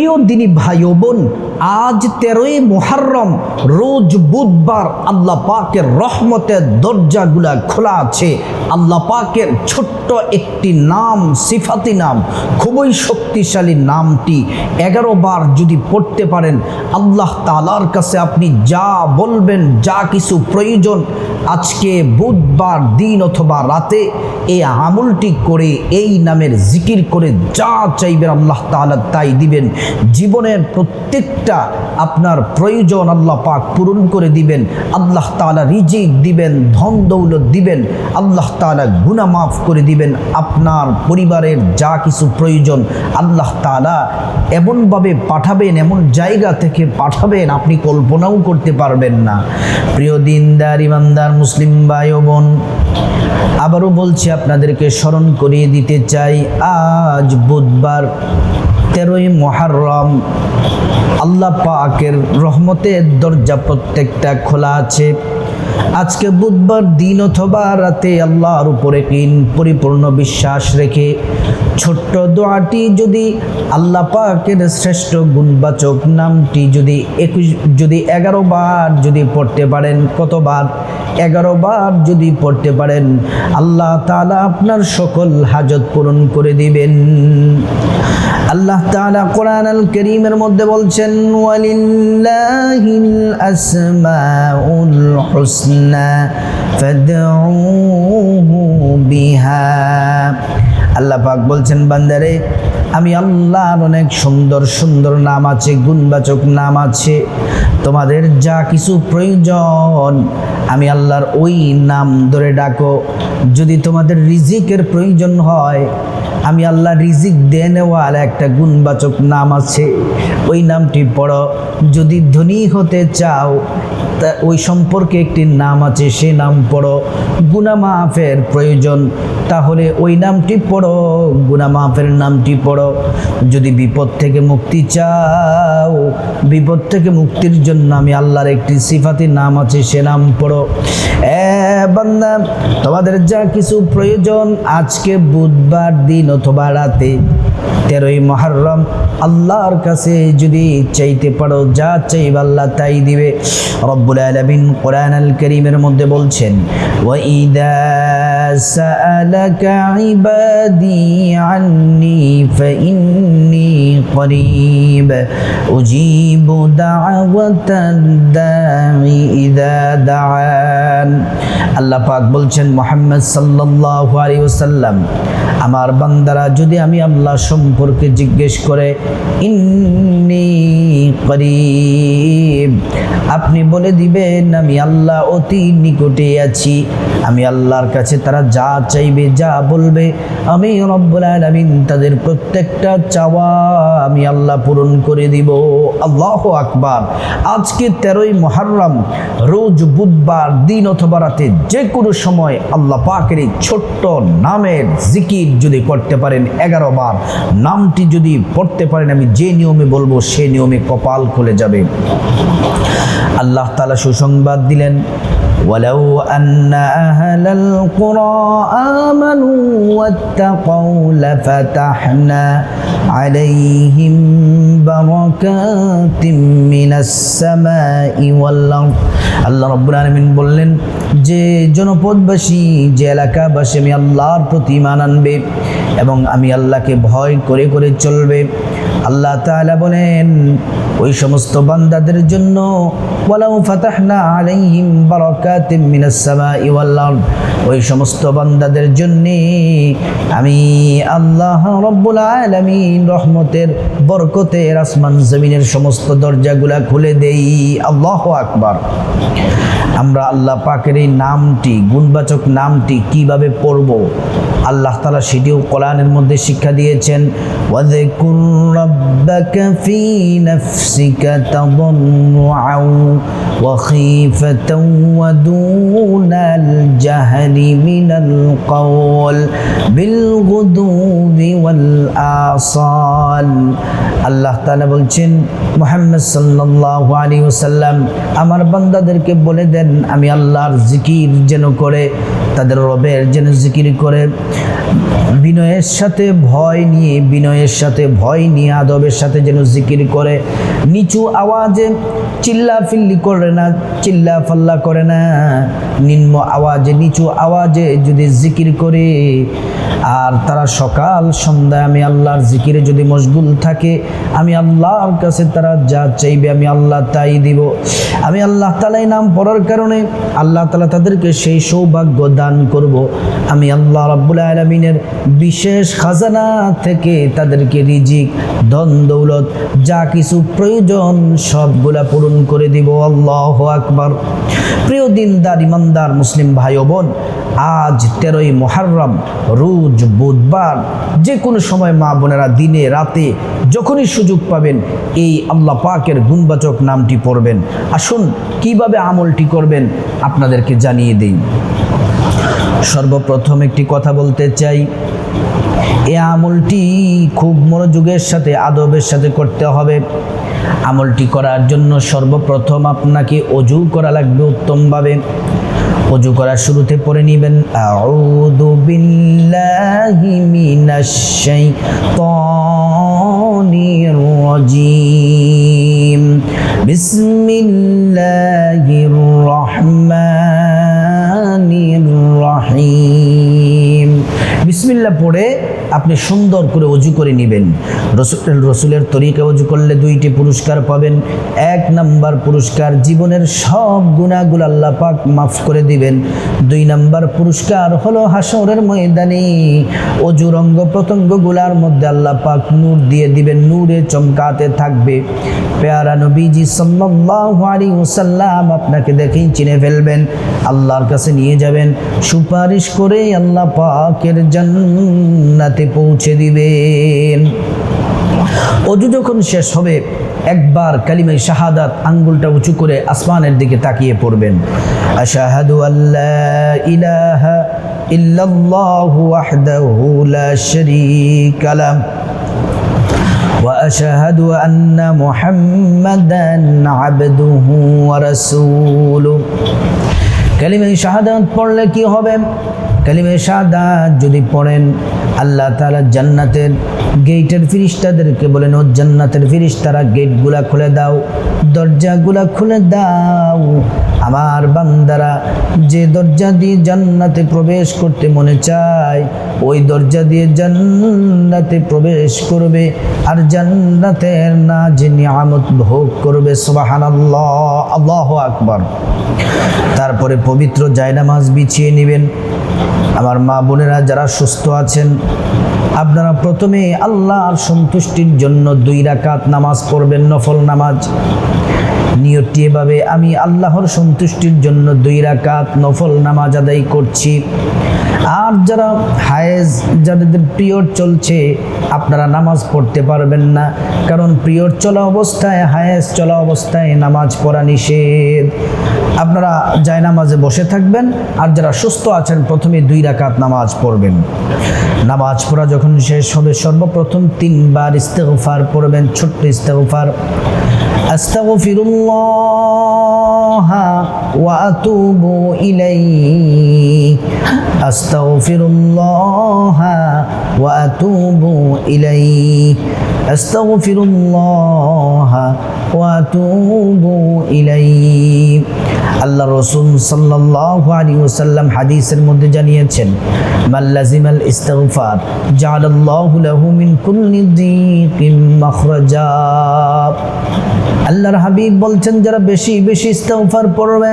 প্রিয় দিনী ভাই বোন, আজ তেরোই মোহারম রোজ বুধবার আল্লাহ পাকের রহমতের দরজাগুলা খোলা আছে। আল্লাহ পাকের ছোট্ট একটি নাম, সিফাতি নাম, খুবই শক্তিশালী নামটি এগারো বার যদি পড়তে পারেন, আল্লাহ তালার কাছে আপনি যা বলবেন, যা কিছু প্রয়োজন, আজকে বুধবার দিন অথবা রাতে এই আমলটি করে, এই নামের জিকির করে যা চাইবেন আল্লাহ তাআলা তাই দিবেন। জীবনের প্রত্যেকটা আপনার প্রয়োজন আল্লাহ পাক পূরণ করে দিবেন। আল্লাহ তাআলা রিজিক দিবেন, ধন দৌলত দিবেন। আল্লাহ তাআলা গুনাহ মাফ করে দিবেন। আপনার পরিবারের যা কিছু প্রয়োজন আল্লাহ তাআলা এমনভাবে পাঠাবেন, এমন জায়গা থেকে পাঠাবেন, আপনি কল্পনাও করতে পারবেন না। প্রিয় দিনদার, ইমানদার, মুসলিম ভাই ও বোন আবারও বলছি আপনাদেরকে স্মরণ করিয়ে দিতে চাই, আজ বুধবার তেরোই মহারম আল্লাহ পাকের রহমতের দরজা প্রত্যেকটা খোলা আছে। আজকে বুধবার দিন অথবা রাতে আল্লাহর উপরে কিন পরিপূর্ণ বিশ্বাস রেখে ছোট্ট দোয়াটি যদি আল্লাহ পাকের শ্রেষ্ঠ গুণবাচক নামটি যদি একুশ, যদি এগারো বার যদি পড়তে পারেন, কতবার? এগারো বার যদি পড়তে পারেন, আল্লাহ তাআলা আপনার সকল হাজত পূরণ করে দিবেন। আল্লাহ তাআলা কোরআন আল করিমের মধ্যে বলছেন, ওয়ালিল্লাহিল আসমাউল হুসনা ফাদউহু বিহা আল্লাহ পাক বলছেন, বান্দারে, আমি আল্লাহর অনেক সুন্দর সুন্দর নাম আছে, গুণবাচক নাম আছে, তোমাদের যা কিছু প্রয়োজন, আমি আল্লাহর ওই নাম ধরে ডাকো। যদি তোমাদের রিজিকের প্রয়োজন হয়, আমি আল্লাহ রিজিক দেনেওয়াল একটা গুণবাচক নাম আছে, ওই নামটি পড়ো। যদি ধনী হতে চাও তা ওই সম্পর্কে একটি নাম আছে, সে নাম পড়ো গুনা মাফের প্রয়োজন। তাহলে ওই নামটি পড়ো গুনা মাফের নামটি পড়ো। যদি বিপদ থেকে মুক্তি চাও, বিপদ থেকে মুক্তির জন্য আমি আল্লাহর একটি সিফাতি নাম আছে, সে নাম পড়ো। এ বান্দা, তোমাদের যা কিছু প্রয়োজন, আজকে বুধবার দিন অথবা রাতে, তেরোই মহরম, আল্লাহর কাছে যদি চাইতে পারো, যা চাইব আল্লাহ তাই দিবে। রব্বুল আলামিন কোরআন আল করিমের মধ্যে বলছেন ওয়াইদা سألك عبادي عني فإني قريب أجيب دعوة الداعي إذا دعان আল্লাহ পাক বলছেন মোহাম্মদ সাল্লাল্লাহু আলাইহি ওয়াসাল্লাম আমার বান্দারা যদি আমি আল্লাহ সম্পর্কে জিজ্ঞেস করে ইন্নি করিব আপনি বলে দিবেন, আমি আল্লাহ অতি নিকটে আছি। আমি আল্লাহর কাছে তারা যা চাইবে, যা বলবে, আমি রব্বুল আলামিন তাদের প্রত্যেকটা চাওয়া আমি আল্লাহ পূরণ করে দিব। আল্লাহ আকবার। আজকে তেরোই মহারম রোজ বুধবার, দিন অথবা রাতে যে কোনো সময় আল্লাহ পাকের ছোট্ট নামের জিকির যদি করতে পারেন এগারো বার, নামটি যদি পড়তে পারেন, আমি যে নিয়মে বলব সে নিয়মে কপাল খুলে যাবে। আল্লাহ তালা সুসংবাদ দিলেন ولو أن أهل القرى آمنوا واتقوا لفتحنا عليهم بركات من السماء والأرض আল্লাহ রব্বুল আলমিন বললেন যে জনপদবাসী যে এলাকাবাসী আমি আল্লাহর প্রতি মান আনবে এবং আমি আল্লাহকে ভয় করে করে চলবে আল্লাহ তাআলা বলেন, ওই সমস্ত বান্দাদের জন্য ওই সমস্ত বান্দাদের জন্য আমি আল্লাহ রব্বুল আলমিন রহমতের বরকতের আসমান জমিনের সমস্ত দরজাগুলা খুলে দেই। আল্লাহ আকবার। আমরা আল্লাহ পাকের এই নামটি, গুণবাচক নামটি কীভাবে পড়ব? আল্লাহ তালা সেটিও কোরআনের মধ্যে শিক্ষা দিয়েছেন, ওয়াযকুর رَبَّكَ فِي نَفْسِكَ تَضَرُّعًا وَخِيفَةً وَدُونَ الْجَهْرِ مِنَ الْقَوْلِ بِالْغُدُوِّ وَالْآصَالِ আল্লাহ তাআলা বলছেন মুহাম্মদ সাল্লাল্লাহু আলাইহি ওয়াসাল্লাম আমার বান্দাদেরকে বলে দেন আমি আল্লাহর জিকির যেন করে তাদের রবের যেন জিকির করে বিনয়ের সাথে ভয় নিয়ে বিনয়ের সাথে ভয় নিয়ে আদবের সাথে যেন জিকির করে। নিচু আওয়াজে চিল্লা ফিল্লি করে না, চিল্লা ফাল্লা করে না। নিম্ন আওয়াজে, নিচু আওয়াজে যদি জিকির করে, আর তারা সকাল সন্ধ্যায় আমি আল্লাহর জিকিরে যদি মশগুল থাকে, আমি আল্লাহর কাছে তারা যা চাইবে আমি আল্লাহ তাই দিব। আমি আল্লাহ তালাই নাম পড়ার কারণে আল্লাহ তালা তাদেরকে সেই সৌভাগ্য দান করব। আমি আল্লাহ রাব্বুল আলমিনের বিশেষ খাজানা থেকে তাদেরকে রিজিক ধন দৌলত যা কিছু প্রয়োজন সবগুলা পূরণ করে দিব, আল্লাহ আকবার। প্রিয় দিনদার, ইমানদার মুসলিম ভাই বোন, আজ তেরোই মহারম রোজ বুধবার যে কোনো সময় মা বোনেরা দিনে রাতে যখনই সুযোগ পাবেন, এই আল্লাহ পাকের গুণবাচক নামটি পড়বেন। আসুন, কীভাবে আমলটি করবেন আপনাদেরকে জানিয়ে দিন সর্বপ্রথম একটি কথা বলতে চাই। এ আমলটি খুব মনোযোগের সাথে, আদবের সাথে করতে হবে। আমলটি করার জন্য সর্বপ্রথম আপনাকে অজু করা লাগবে উত্তমভাবে। অজু করার শুরুতে পড়ে নেবেন, আউযু বিল্লাহি মিনাশ শাইতানির রাজিম। বিসমিল্লাহির রহমানির রহিম। বিসমিল্লাহ পড়ে আপনি সুন্দর করে অজু করে নেবেন। রসুল রসুলের তরিকা অজু করলে দুইটি পুরস্কার পাবেন। এক নাম্বার পুরস্কার জীবনের সব গুণাগুলো আল্লাহ পাক মাফ করে দিবেন। দুই নাম্বার পুরস্কার হলো হাসরের ময়দানে অজুর অঙ্গ প্রত্যঙ্গগুলার মধ্যে আল্লাহ পাক নূর দিয়ে দিবেন। নূরে চমকাতে থাকবে। পেয়ারা নবীজি সাল্লাল্লাহু আলাইহি আপনাকে দেখেই চিনে ফেলবেন। আল্লাহর কাছে নিয়ে যাবেন। সুপারিশ করে আল্লাহ পাকের জান্নাতে পৌঁছে দিবেন অজু যখন শেষ হবে একবার কালিমাই শাহাদাত আঙ্গুলটা উঁচু করে আসমানের দিকে তাকিয়ে পড়বেন আশাহাদু আল্লাহ ইলাহা ইল্লাল্লাহু ওয়াহদাহু লা শারীকা লাহ واشهد ان محمدا عبده ورسوله কালিমে শাহাদাত পড়লে কি হবে কালিমে শাহাদাত যদি পড়েন আল্লাহ তাআলা জান্নাতের গেটের ফিরিস্তাদেরকে বলেন, ও জান্নাতের ফিরিস্তারা, গেটগুলা খুলে দাও, দরজাগুলা খুলে দাও। আমার বান্দারা যে দরজা দিয়ে জান্নাতে প্রবেশ করতে মনে চায়, ওই দরজা দিয়ে জান্নাতে প্রবেশ করবে আর জান্নাতের না যে নিয়ামত ভোগ করবে সুবাহান আল্লাহ আকবর। তারপরে পবিত্র জায়নামাজ বিছিয়ে নেবেন। আমার মা বোনেরা যারা সুস্থ আছেন, আপনারা প্রথমে আল্লাহর সন্তুষ্টির জন্য দুই রাকাত নামাজ পড়বেন, নফল নামাজ। নিয়তটি এভাবে, আমি আল্লাহর সন্তুষ্টির জন্য দুই রাকাত নফল নামাজ আদায় করছি। আর যারা হায়েজ, যাদের পিরিয়ড চলছে আপনারা নামাজ পড়তে পারবেন না। কারণ প্রিয়র চলা অবস্থায়, হায়েস চলা অবস্থায় নামাজ পড়া নিষেধ। আপনারা যায় নামাজে বসে থাকবেন আর যারা সুস্থ আছেন, প্রথমে দুই রাকাত নামাজ পড়বেন। নামাজ পড়া যখন শেষ হবে, সর্বপ্রথম তিনবার ইস্তেগফার পড়বেন, ছোট্ট ইস্তেগফার। আস্তাগফিরুল্লাহ। وأتوب إليه أستغفر الله وأتوب إليه أستغفر الله وأتوب إليه আল্লাহ রসুল সাল্লাহ আলী ওসাল্লাম হাদিসের মধ্যে জানিয়েছেন মাল্লাজিমাল ইস্তাগফার জালাল্লাহু লাহু মিন কুল্লি দিকিম মাখরাজা আল্লাহর হাবিব বলছেন যারা বেশি বেশি ইস্তাগফার পড়বে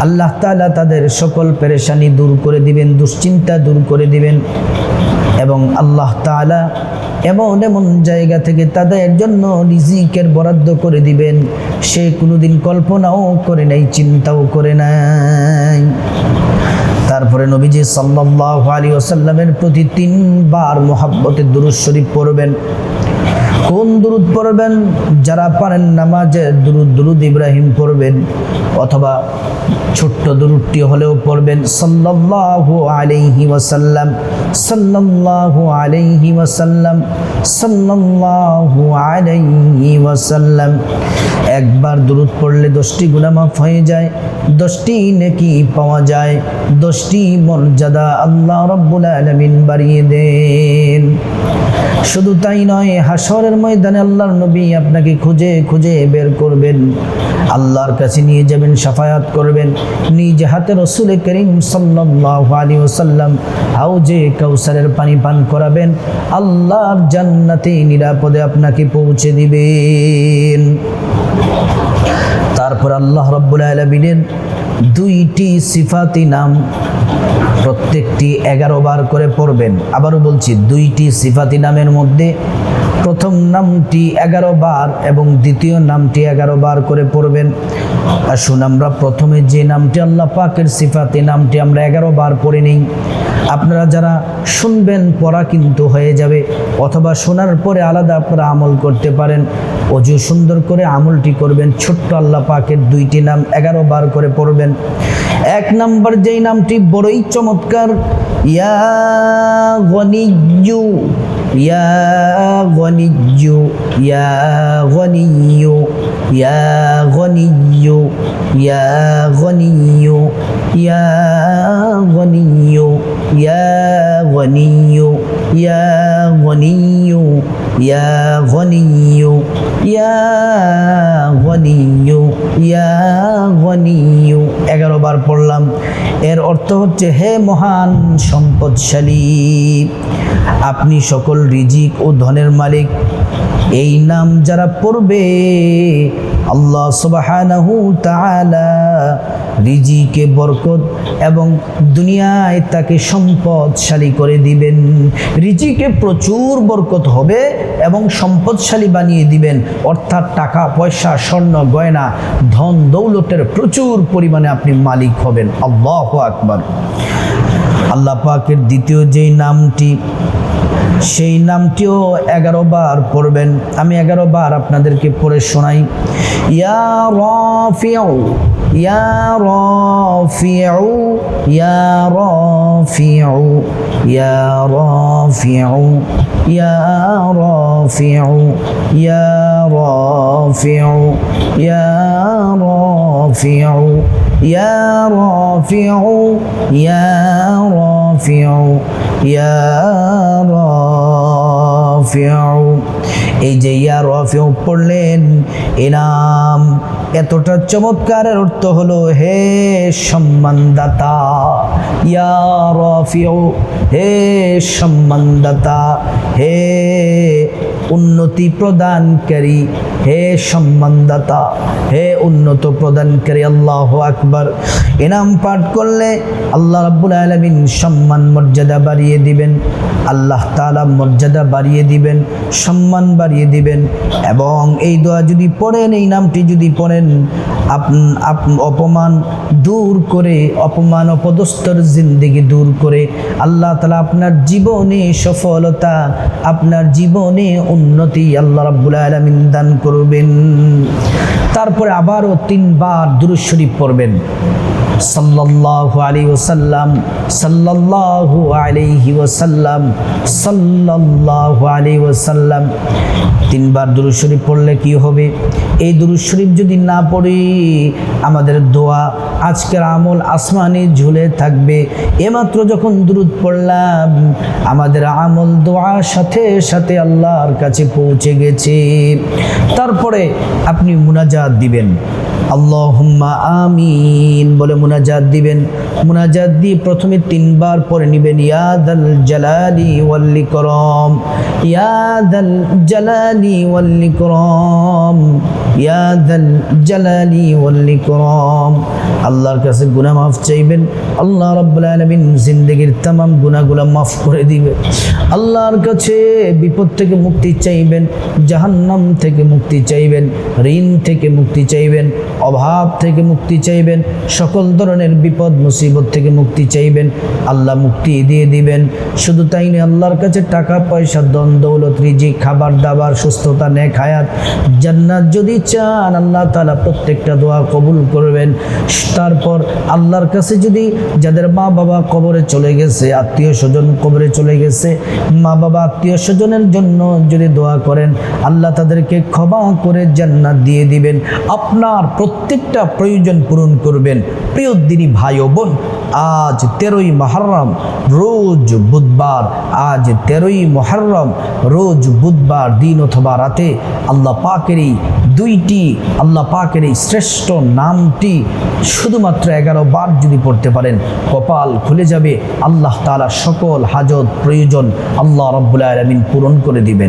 আল্লাহ তাআলা তাদের সকল পেরেশানি দূর করে দিবেন, দুশ্চিন্তা দূর করে দিবেন এবং আল্লাহ তাআলা এমন এমন জায়গা থেকে তাদের জন্য রিজিকের বরাদ্দ করে দিবেন। সে কোনোদিন কল্পনাও করে নাই, চিন্তাও করে নাই। তারপরে নবীজি সাল্লাল্লাহু আলাইহি ওসাল্লামের প্রতি তিনবার মোহাব্বতের দুরূদ শরীফ পড়বেন। কোন দুরুদ পড়বেন, যারা পারেন নামাজে দুরুদ দুরুদ ইব্রাহিম পড়বেন, অথবা ছোট্ট দুরুদটি হলেও পড়বেন। সাল্লাল্লাহু আলাইহি ওয়াসাল্লাম, সাল্লাল্লাহু আলাইহি ওয়াসাল্লাম, সাল্লাল্লাহু আলাইহি ওয়াসাল্লাম। একবার দুরুদ পড়লে দশটি গুনাহ মাফ হয়ে যায়, দশটি নেকি পাওয়া যায়, দশটি মর্যাদা আল্লাহ রব্বুল আলামিন বাড়িয়ে দেন। শুধু তাই নয় হাসরের ময়দানে আল্লাহর নবী আপনাকে খুঁজে খুঁজে বের করবেন। আল্লাহর কাছে নিয়ে যাবেন, সাফায়াত করবেন। নিজ হাতে রসুল করিম সাল্লাল্লাহু আলাইহি ওয়াসাল্লাম হাউজে কাউসারের পানি পান করাবেন। আল্লাহর জান্নাতে নিরাপদে আপনাকে পৌঁছে দিবেন। তারপর আল্লাহ রব্বুল আলমিনের দুইটি সিফাতি নাম প্রত্যেকটি এগারো বার করে পড়বেন। আবারও বলছি, দুইটি সিফাতি নামের মধ্যে প্রথম নামটি এগারো বার এবং দ্বিতীয় নামটি এগারো বার করে পড়বেন। আসুন আমরা প্রথমে যে নামটি আল্লাহ পাকের সিফাতি নামটি আমরা এগারো বার পড়ে নিই। আপনারা যারা শুনবেন, পড়া কিন্তু হয়ে যাবে, অথবা শোনার পরে আলাদা আপনারা আমল করতে পারেন। অজু সুন্দর করে আমলটি করবেন, ছোট্ট আল্লাহ পাকের দুইটি নাম এগারো বার করে পড়বেন। এক নাম্বার যেই নামটি বড়ই চমৎকার, ইয়া ইয়া গনিজু يا غني يا غني يا غني يا غني يا غني يا غني يا غني ইয়া গনিয়ু, ইয়া গনিয়ু। এগারো বার পড়লাম। এর অর্থ হচ্ছে, হে মহান সম্পদশালী, আপনি সকল রিজিক ও ধনের মালিক। এই নাম যারা পড়বে আল্লাহ সুবহানাহু তাআলা রিজিকে বরকত এবং দুনিয়ায় তাকে সম্পদশালী করে দিবেন। রিজিকে প্রচুর বরকত হবে এবং সম্পদশালী বানিয়ে দিবেন। অর্থাৎ টাকা, পয়সা, স্বর্ণ, গয়না, ধন, দৌলতের প্রচুর পরিমাণে আপনি মালিক হবেন। আল্লাহ আকবার। আল্লাহ পাকের দ্বিতীয় যেই নামটি সেই নামটিও এগারো বার পড়বেন। আমি এগারো বার আপনাদেরকে পড়ে শোনাই। ইয়া রাফিউ ইয়া রাফিউ ইয়া রাফিউ ইয়া রাফিউ ইয়া রাফিউ ইয়া রাফিউ ইয়া রাফিউ। يا رافع يا رافع يا رافع. এই যে ইয়া রাফিউ পড়লেন, এনাম এতটা চমৎকারের অর্থ হলো, হে সম্মানদাতা, ইয়া রাফিউ, হে সম্মানদাতা, হে উন্নতি প্রদানকারী, হে সম্মানদাতা, হে উন্নত প্রদানকারী, আল্লাহ আকবার। এনাম পাঠ করলে আল্লাহ রাব্বুল আলামিন সম্মান, মর্যাদা বাড়িয়ে দিবেন, আল্লাহ তাআলা মর্যাদা বাড়িয়ে দিবেন, সম্মান বাড়িয়ে দিবেন। এবং এই দোয়া যদি পড়েন, এই নামটি যদি পড়েন অপমান দূর করে, অপমান অপদস্তর জিন্দিগি দূর করে, আল্লাহ তালা আপনার জীবনে সফলতা, আপনার জীবনে উন্নতি আল্লাহ রাব্বুল আলামিন দান করবেন। তারপরে আবারও তিনবার দুরূদ শরীফ পড়বেন। সাল্লাল্লাহু আলাইহি ওয়াসাল্লাম, সাল্লাল্লাহু আলাইহি ওয়াসাল্লাম, সাল্লাল্লাহু আলাইহি ওয়াসাল্লাম। তিনবার দুরূদ শরীফ পড়লে কি হবে? এই দুরূদ শরীফ যদি না পড়ি, আমাদের দোয়া আজকের আমল আসমানে ঝুলে থাকবে। এমাত্র যখন দুরুদ পড়লাম, আমাদের আমল দোয়ার সাথে সাথে আল্লাহর কাছে পৌঁছে গেছে। তারপরে আপনি মুনাজাত দিবেন। আল্লাহুম্মা আমিন বলে মুনাজাত দিবেন। মুনাজাত দিয়ে প্রথমে তিনবার পরে নিবেন ইয়াদাল জালালি ওয়াল্লি করম ইয়াদাল জালালি ওয়াল্লি করম ইয়াদাল জালালি ওয়াল্লি করম আল্লাহর কাছে গুনা মাফ চাইবেন, আল্লাহ রব্বুল আলামিন জিন্দেগির তাম গুনাগুলো মাফ করে দিবে। আল্লাহর কাছে বিপদ থেকে মুক্তি চাইবেন, জাহান্নাম থেকে মুক্তি চাইবেন, ঋণ থেকে মুক্তি চাইবেন অভাব থেকে মুক্তি চাইবেন, সকল ধরনের বিপদ, মুসিবত থেকে মুক্তি চাইবেন, আল্লাহ মুক্তি দিয়ে দিবেন। শুধু তাই নয়, আল্লাহর কাছে টাকা, পয়সা দন দৌলত, রিজিক, খাবার, দাবার, সুস্থতা, নেক হায়াত, জান্নাত যদি চান, আল্লাহ তালা প্রত্যেকটা দোয়া কবুল করবেন। তারপর আল্লাহর কাছে যদি যাদের মা বাবা কবরে চলে গেছে আত্মীয় স্বজন কবরে চলে গেছে মা বাবা আত্মীয় স্বজনের জন্য যদি দোয়া করেন, আল্লাহ তাদেরকে ক্ষমা করে জান্নাত দিয়ে দিবেন। আপনার প্রত্যেকটা প্রয়োজন পূরণ করবেন। প্রিয় দিনী ভাই ও বোন, আজ তেরোই মহরম, রোজ বুধবার, আজ তেরোই মহরম, রোজ বুধবার দিন অথবা রাতে আল্লাহ পাকের এই দুইটি, আল্লাহ পাকের এই শ্রেষ্ঠ নামটি শুধুমাত্র এগারো বার যদি পড়তে পারেন, কপাল খুলে যাবে। আল্লাহ তালা সকল হাজত, প্রয়োজন আল্লাহ রব্বুল আলমিন পূরণ করে দিবেন।